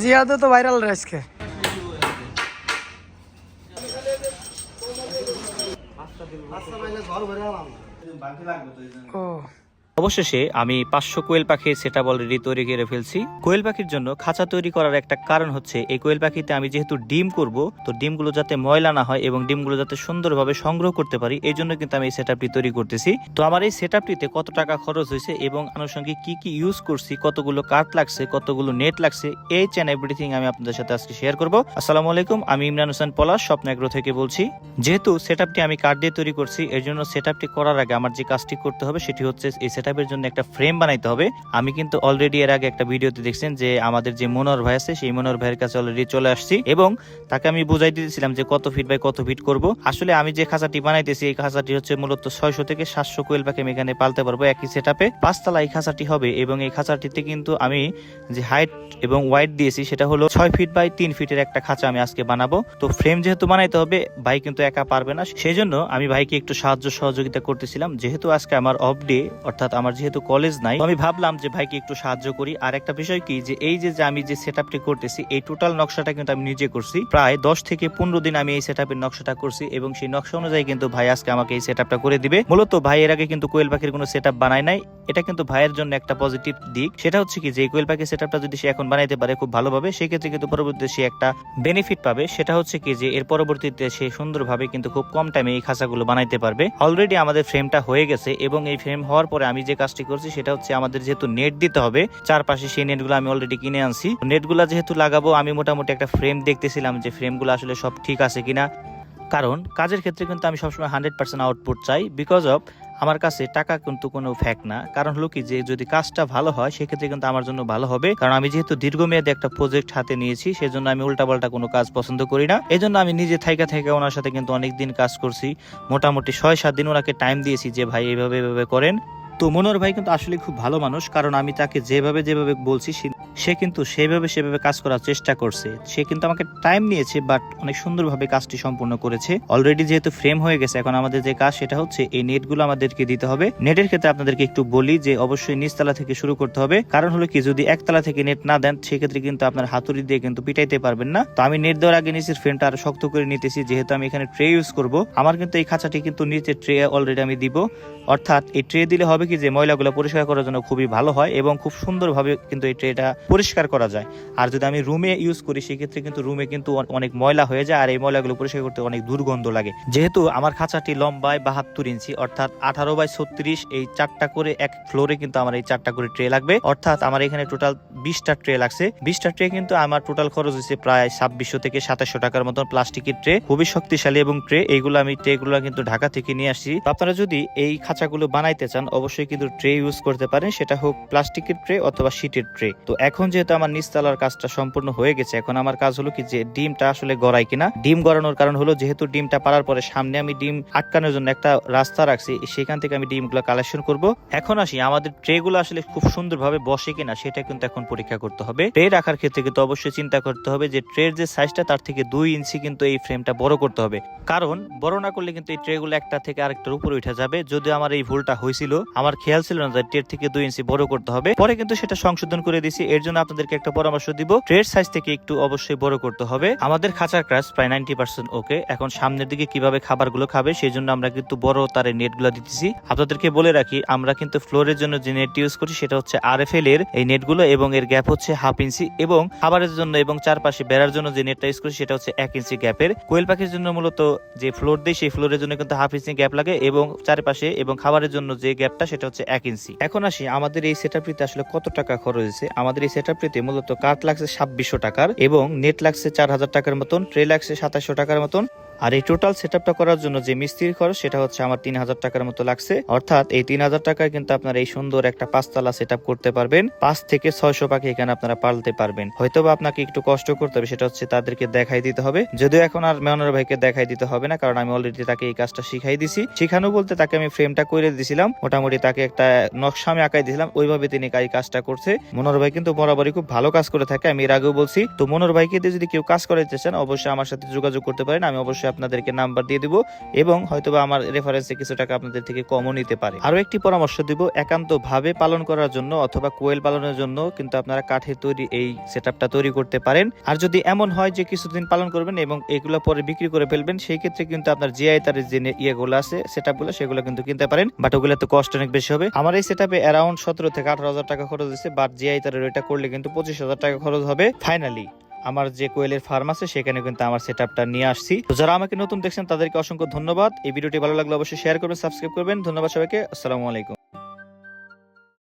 জিয়াদে তো ভাইরাল আজকে। ও। অবশেষে আমি পাঁচশো কোয়েল পাখির সেট অলরেডি তৈরি করে ফেলছি। কোয়েল পাখির জন্য খাঁচা তৈরি করার একটা কারণ হচ্ছে, এই কোয়েল পাখিতে আমি যেহেতু ডিম করব, তো ডিমগুলো যাতে ময়লা না হয় এবং ডিমগুলো যাতে সুন্দরভাবে সংগ্রহ করতে পারি, এই জন্য কিন্তু আমি এই সেট তৈরি করতেছি। তো আমার এই সেট কত টাকা খরচ হয়েছে এবং আনুষঙ্গিক কি কি ইউজ করছি, কতগুলো কাঠ লাগছে, কতগুলো নেট লাগছে, এই চ্যান এভরিথিং আমি আপনাদের সাথে আজকে শেয়ার করব। আসসালামু আলাইকুম, আমি ইমরান হোসেন পলাশ, স্বপ্ন এগ্রো থেকে বলছি। যেহেতু সেট আমি কাঠ দিয়ে তৈরি করছি, এর জন্য সেট করার আগে আমার যে কাজটি করতে হবে, সেটি হচ্ছে এই সেট জন্য একটা ফ্রেম বানাইতে হবে। আমি কিন্তু অলরেডি এর আগে একটা ভিডিওতে দেখছেন যে আমাদের যে মনোহর ভাই আছে, সেই মনোহর ভাইয়ের কাছে অলরেডি চলে আসছি এবং তাকে আমি বুঝাই দিয়েছিলাম যে কত ফিট বাই কত ফিট করব। আসলে আমি যে খাঁচাটি বানাইতেছি, এই খাঁচাটি হচ্ছে মূলত ছয়শো থেকে সাতশো কোয়েল পাখি আমি এখানে পালতে পারব। একই সেট আপে পাঁচতলা এই খাঁচাটি হবে এবং এই খাঁচাটিতে কিন্তু আমি যে হাইট এবং ওয়াইড দিয়েছি, সেটা হলো ছয় ফিট বাই তিন ফিটের একটা খাঁচা আমি আজকে বানাবো। তো ফ্রেম যেহেতু বানাইতে হবে, ভাই কিন্তু একা পারবে না। সেই জন্য আমি ভাইকে একটু সাহায্য সহযোগিতা করতেছিলাম। যেহেতু আজকে আমার অফ ডে অর্থাৎ আমার যেহেতু কলেজ নাই, আমি ভাবলাম যে ভাইকে একটু সাহায্য করি। আর একটা বিষয় কি, যে এই যে আমি যে সেট করতেছি, এই টোটাল নকশাটা কিন্তু আমি নিজে করছি। প্রায় দশ থেকে পনেরো দিন আমি এই সেট নকশাটা করছি এবং সেই নকশা অনুযায়ী কিন্তু ভাই আজকে আমাকে এই সেট করে দিবে। মূলত ভাই এর আগে কিন্তু কোয়েল পাখির কোনো সেট বানায় নাই। এটা কিন্তু ভাইয়ের জন্য একটা পজিটিভ দিক। সেটা হচ্ছে কি, যে কোয়েল পাখি সেটআপটা যদি সে এখন বানাইতে পারে খুব ভালোভাবে, সেক্ষেত্রে কিন্তু পরবর্তীতে সে একটা বেনিফিট পাবে। সেটা হচ্ছে কি, যে এর পরবর্তীতে সে সুন্দরভাবে কিন্তু খুব কম টাইমে এই খাঁচাগুলো বানাইতে পারবে। অলরেডি আমাদের ফ্রেমটা হয়ে গেছে এবং এই ফ্রেম হওয়ার পরে আমি যে কাজটি করছি, সেটা হচ্ছে আমাদের যেহেতু নেট দিতে হবে, চারপাশে সেই নেটগুলো আমি অলরেডি কিনে আনছি। নেটগুলো যেহেতু লাগাবো, আমি মোটামুটি একটা ফ্রেম দেখতেছিলাম যে ফ্রেমগুলো আসলে সব ঠিক আছে কিনা। কারণ কাজের ক্ষেত্রে কিন্তু আমি সবসময় হান্ড্রেড পার্সেন্ট আউটপুট চাই বিকজ অফ আমার কাছে টাকা কিন্তু কোনো ফ্যাক্ট না। কারণ হলো কি যে যদি কাজটা ভালো হয়, সেক্ষেত্রে কিন্তু আমার জন্য ভালো হবে। কারণ আমি যেহেতু দীর্ঘমেয়াদী একটা প্রজেক্ট হাতে নিয়েছি, সেজন্য আমি উল্টাপাল্টা কোনো কাজ পছন্দ করি না। এই জন্য আমি নিজে থাইকা থাইকা ওনার সাথে কিন্তু অনেক দিন কাজ করছি। মোটামুটি ছয় সাত দিন ওনাকে টাইম দিয়েছি যে, ভাই এইভাবে এভাবে করেন। তো মনোহর ভাই কিন্তু আসলে খুব ভালো মানুষ। কারণ আমি তাকে যেভাবে যেভাবে বলছি সে- কিন্তু সেভাবে সেভাবে কাজ করার চেষ্টা করছে। সে কিন্তু আমাকে টাইম নিয়েছে বাট অনেক সুন্দরভাবে কাজটি সম্পূর্ণ করেছে। অলরেডি যেহেতু ফ্রেম হয়ে গেছে, এখন আমাদের যে কাজ সেটা হচ্ছে এই নেটগুলো আমাদেরকে দিতে হবে। নেটের ক্ষেত্রে আপনাদেরকে একটু বলি যে অবশ্যই নিচতলা থেকে শুরু করতে হবে। কারণ হলো কি, যদি একতলা থেকে নেট না দেন, সেক্ষেত্রে কিন্তু আপনার হাতুড়ি দিয়ে কিন্তু পিটাইতে পারবেন না। তো আমি নেট দেওয়ার আগে নিচের ফ্রেমটা আরও শক্ত করে নিতেছি, যেহেতু আমি এখানে ট্রে ইউজ করব। আমার কিন্তু এই খাঁচাটি কিন্তু নিচে ট্রে অলরেডি আমি দিব। অর্থাৎ এই ট্রে দিলে হবে কি যে ময়লাগুলো পরিষ্কার করার জন্য খুবই ভালো হয় এবং খুব সুন্দরভাবে কিন্তু এই ট্রেটা পরিষ্কার করা যায়। আর যদি আমি রুমে ইউজ করি, সেক্ষেত্রে কিন্তু রুমে কিন্তু অনেক ময়লা হয়ে যায় আর এই ময়লাগুলো পরিষ্কার করতে অনেক দুর্গন্ধ লাগে। যেহেতু আমার খাঁচাটি লম্বায় বাহাত্তর ইঞ্চি, অর্থাৎ আঠারো বাই ছত্রিশ, এই চারটা করে এক ফ্লোরে কিন্তু আমার এই চারটা করে ট্রে লাগবে। অর্থাৎ আমার এখানে টোটাল বিশটা ট্রে লাগছে। বিশটা ট্রে কিন্তু আমার টোটাল খরচ হয়েছে প্রায় ছাব্বিশশো থেকে সাতাশশো টাকার মতন প্লাস্টিকের ট্রে খুবই শক্তিশালী এবং ট্রে এইগুলো আমি ট্রে গুলো কিন্তু ঢাকা থেকে নিয়ে আসছি। তো আপনারা যদি এই খাঁচাগুলো বানাইতে চান, অবশ্যই কিন্তু ট্রে ইউজ করতে পারেন। সেটা হোক প্লাস্টিকের ট্রে অথবা শীটের ট্রে তো এখন যেহেতু আমার নিচতলার কাজটা সম্পূর্ণ হয়ে গেছে, এখন আমার কাজ হলো কি যে ডিমটা আসলে গড়াই কিনা। ডিম গড়ানোর কারণ হলো যেহেতু ডিমটা পারার পরে সামনে আমি ডিম আটকানোর জন্য একটা রাস্তা রাখছি, সেখান থেকে আমি ডিমগুলো কালেকশন করব। এখন আসি, আমাদের ট্রে গুলো আসলে খুব সুন্দরভাবে বসে কিনা, সেটা কিন্তু এখন পরীক্ষা করতে হবে। ট্রে রাখার ক্ষেত্রে কিন্তু অবশ্যই চিন্তা করতে হবে যে ট্রের যে সাইজটা তার থেকে দুই ইঞ্চি কিন্তু এই ফ্রেমটা বড় করতে হবে। কারণ বড় না করলে কিন্তু এই ট্রে গুলো একটা থেকে আরেকটার উপরে উঠে যাবে। যদি আমার এই ভুলটা হয়েছিল, আমার খেয়াল ছিল না যে ট্রের থেকে দুই ইঞ্চি বড় করতে হবে। পরে কিন্তু সেটা সংশোধন করে দিছি এর জন্য আপনাদেরকে একটা পরামর্শ দিব। ট্রের সাইজ থেকে একটু অবশ্যই বড় করতে হবে। আমাদের খাঁচার ক্রাশ প্রায় নাইনটি পার্সেন্ট ওকে এখন সামনের দিকে কীভাবে খাবারগুলো খাবে সেই জন্য আমরা কিন্তু বড় তারের নেটগুলো দিতেছি। আপনাদেরকে বলে রাখি, আমরা কিন্তু ফ্লোরের জন্য যে নেট ইউজ করি সেটা হচ্ছে আর এফ এল এর এই নেটগুলো এবং এর গ্যাপ হচ্ছে হাফ ইঞ্চি এবং খাবারের জন্য এবং চারপাশে বেড়ার জন্য যে নেটটা ইউজ করি সেটা হচ্ছে এক ইঞ্চি গ্যাপের কোয়েল পাখির জন্য মূলত যে ফ্লোর দেয় সেই ফ্লোরের জন্য কিন্তু হাফ ইঞ্চি গ্যাপ লাগে এবং চারপাশে এবং খাবারের জন্য যে গ্যাপটা সেটা হচ্ছে এক ইঞ্চি এখন আসি, আমাদের এই সেটআপটিতে আসলে কত টাকা খরচ হয়েছে? আমাদের এই সেটআপটিতে মূলত কাঠ লাগছে ছাব্বিশশো টাকার এবং নেট লাগছে চার হাজার টাকার মতন, ট্রে লাগছে সাতাশশো টাকার মতন। আর এই টোটাল সেটআপটা করার জন্য যে মিস্ত্রির খরচ, সেটা হচ্ছে আমার তিন হাজার টাকার মতো লাগছে। অর্থাৎ এই তিন হাজার টাকায় কিন্তু আপনারা এই সুন্দর একটা পাঁচতলা সেটআপ করতে পারবেন। পাঁচ থেকে ছয়শো পাখি এখানে আপনারা পালতে পারবেন। হয়তোবা আপনাকে একটু কষ্ট করতে হবে, সেটা হচ্ছে তাদেরকে দেখাই দিতে হবে। যদিও এখন আর মেয়নার ভাইকে দেখাই দিতে হবে না, কারণ আমি অলরেডি তাকে এই কাজটা শিখাই দিছি। শিখানো বলতে তাকে আমি ফ্রেমটা করে দিয়েছিলাম মোটামুটি তাকে একটা নকশা আমি আঁকাই দিছিলাম। ওইভাবে তিনি এই কাজটা করছে। মনোর ভাই কিন্তু বরাবরই খুব ভালো কাজ করে থাকে, আমি এর আগেও বলছি। তো মনোর ভাইকে যদি কেউ কাজ করাইতে চান, অবশ্যই আমার সাথে যোগাযোগ করতে পারেন। আমি অবশ্যই অবশ্যই আপনাদেরকে নাম্বার দিয়ে দিব এবং হয়তোবা আমার রেফারেন্সে কিছু টাকা আপনাদের থেকে কমও নিতে পারে। আরও একটি পরামর্শ দিব একান্ত ভাবে পালন করার জন্য অথবা কোয়েল পালনের জন্য কিন্তু আপনারা কাঠের তৈরি এই সেটআপটা তৈরি করতে পারেন। আর যদি এমন হয় যে কিছুদিন পালন করবেন এবং এগুলো পরে বিক্রি করে ফেলবেন, সেই ক্ষেত্রে কিন্তু আপনার জিআই তার যে ইয়েগুলো আছে, সেটআপগুলো, সেগুলো কিন্তু কিনতে পারেন। বাট ওগুলো তো কষ্ট অনেক বেশি হবে। আমার এই সেটআপে অ্যারাউন্ড সতেরো থেকে আঠারো হাজার টাকা খরচ হয়েছে বাট জিআই তারের ওইটা করলে কিন্তু পঁচিশ হাজার টাকা খরচ হবে ফাইনালি আমার যে কোয়েলের ফার্ম আছে, সেখানে কিন্তু আমার সেট আপটা নিয়ে আসছি। তো যারা আমাকে নতুন দেখছেন, তাদেরকে অসংখ্য ধন্যবাদ। এই ভিডিওটি ভালো লাগলে অবশ্যই শেয়ার করবেন সাবস্ক্রাইব করবেন। ধন্যবাদ সবাইকে। আসসালামু আলাইকুম।